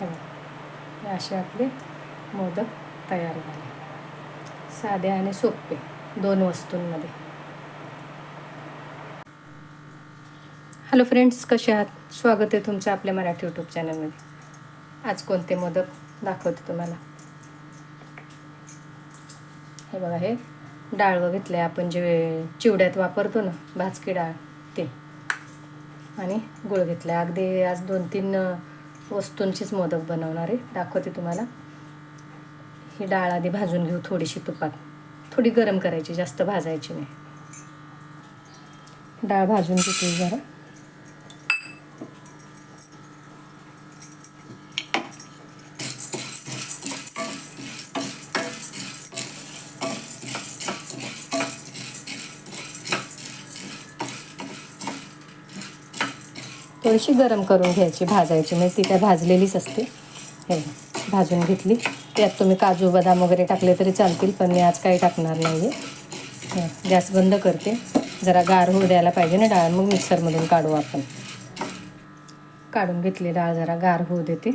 तवा असे आपले मोदक तयार झाले. साधे आणि सोपे दोन वस्तूंमध्ये. हॅलो फ्रेंड्स कसे आहात? स्वागत आहे तुमचं आपल्या मराठी यूट्यूब चॅनलमध्ये आज कोणते मोदक दाखवते तुम्हाला? हे बघा हे डाळ घेतलं आहे आपण जे चिवड्यात वापरतो ना भाजकी डाळ ते. आणि गुळ घेतला अगदी आज दोन तीन वस्तूंचीच मोदक बनवणार आहे. दाखवते तुम्हाला. ही डाळ आधी भाजून घेऊ थोडीशी तुपात. थोडी गरम करायची जास्त भाजायची नाही. डाळ भाजून घेते जरा. थोडीशी गरम करून घ्यायची भाजायची. म्हणजे ती काय भाजलेलीच असते. हे भाजून घेतली. त्यात तुम्ही काजू बदाम वगैरे टाकले तरी चालतील पण मी आज काही टाकणार नाही आहे गॅस बंद करते. जरा गार होऊ द्यायला पाहिजे ना डाळ. मग मिक्सरमधून काढू आपण. काढून घेतली डाळ जरा गार होऊ देते.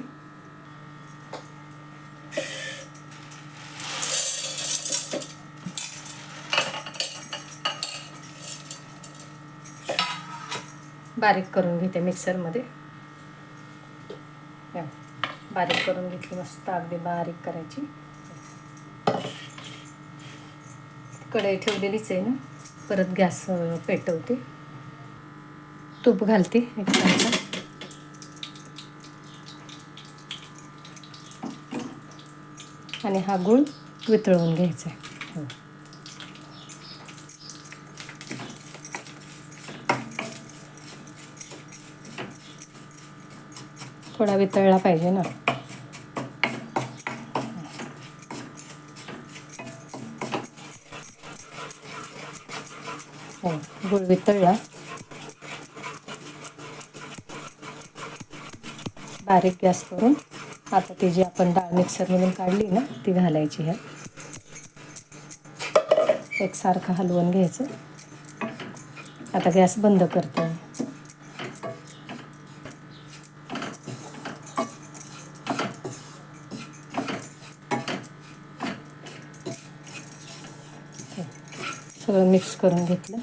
बारीक करून घेते मिक्सरमध्ये. बारीक करून घेतली मस्त अगदी बारीक करायची. कढई ठेवलेलीच आहे ना परत गॅस पेटवते. तूप घालते एक चमचा आणि हा गुळ वितळवून घ्यायचा आहे. हो. थोडा वितळला पाहिजे ना. हो गुळ वितळला. बारीक गॅस करून आता ती जी आपण डाळ मिक्सरमधून काढली ना ती घालायची ह्या एकसारखं हलवून घ्यायचं. आता गॅस बंद करतो सगळं मिक्स करून घेतलं.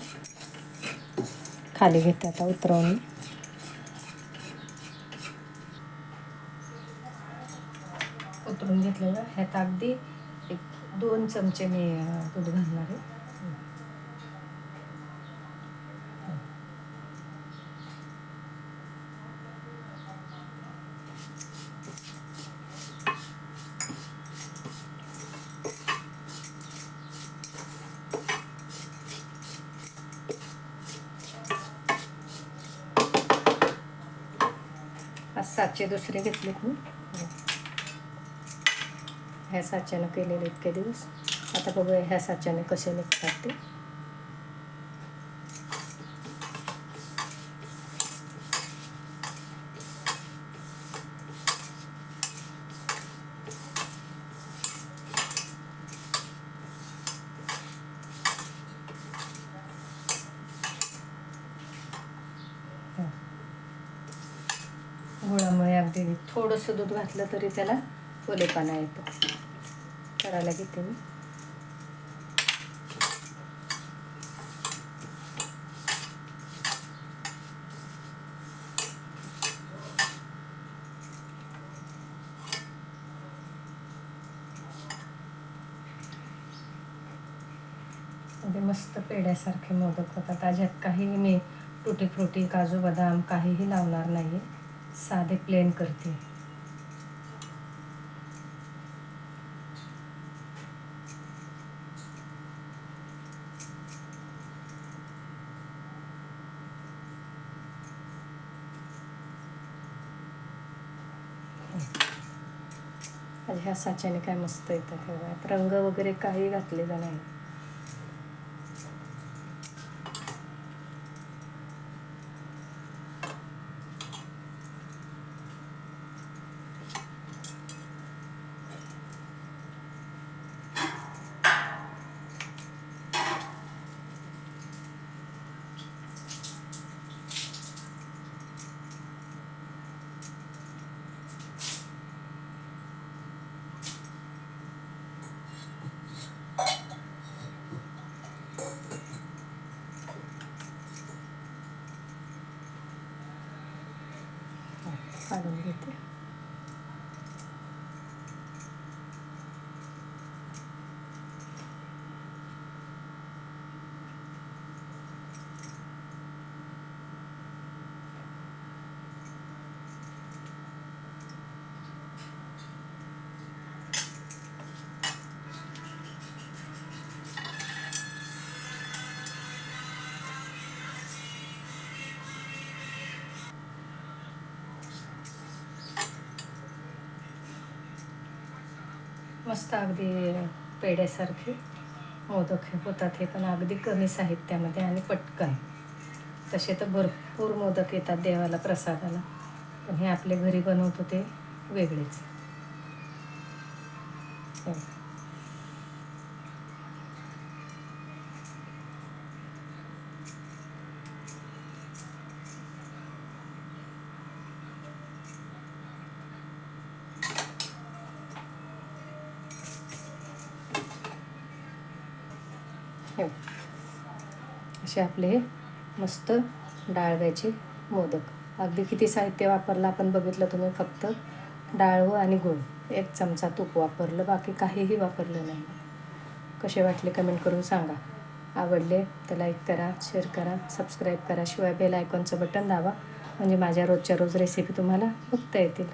खाली घेते आता उतरवून. उतरून घेतलेलं. ह्यात अगदी एक दोन चमचे मी दूध घालणार आहे. आज सातचे दुसरे घेतलेत मी. ह्या साच्यानं केलेले इतके दिवस. आता बघूया ह्या साच्याने कसे निघतात ते. घेते मी. थोडंसं दूध घातलं तरी त्याला ओलेपणा येतो. करायला घेते मी. अगदी मस्त पेड्यासारखे मोदक होतात. त्याच्यात काही मी तुटी फ्रुटी काजू बदाम काहीही लावणार नाही साधे प्लेन करते. ह्या साच्याने काय मस्त येतात रंग वगैरे काही घातलेला नाही. काढून घेते. मस्त अगदी पेड्यासारखे मोदक हे होतात हे पण अगदी कमी साहित्यामध्ये आणि पटकन. तसे तर भरपूर मोदक येतात देवाला प्रसादाला. पण हे आपले घरी बनवतो ते वेगळेच. हो. ठेव असे आपले हे मस्त डाळव्याचे मोदक. अगदी किती साहित्य वापरलं आपण बघितलं तुम्ही फक्त डाळ व आणि गुळ. एक चमचा तूप वापरलं बाकी काहीही वापरलं नाही. कसे वाटले कमेंट करून सांगा. आवडले तर लाईक करा शेअर करा सबस्क्राईब करा. शिवाय बेल आयकॉनचं बटन दाबा. म्हणजे माझ्या रोजच्या रोज रेसिपी तुम्हाला बघता येतील.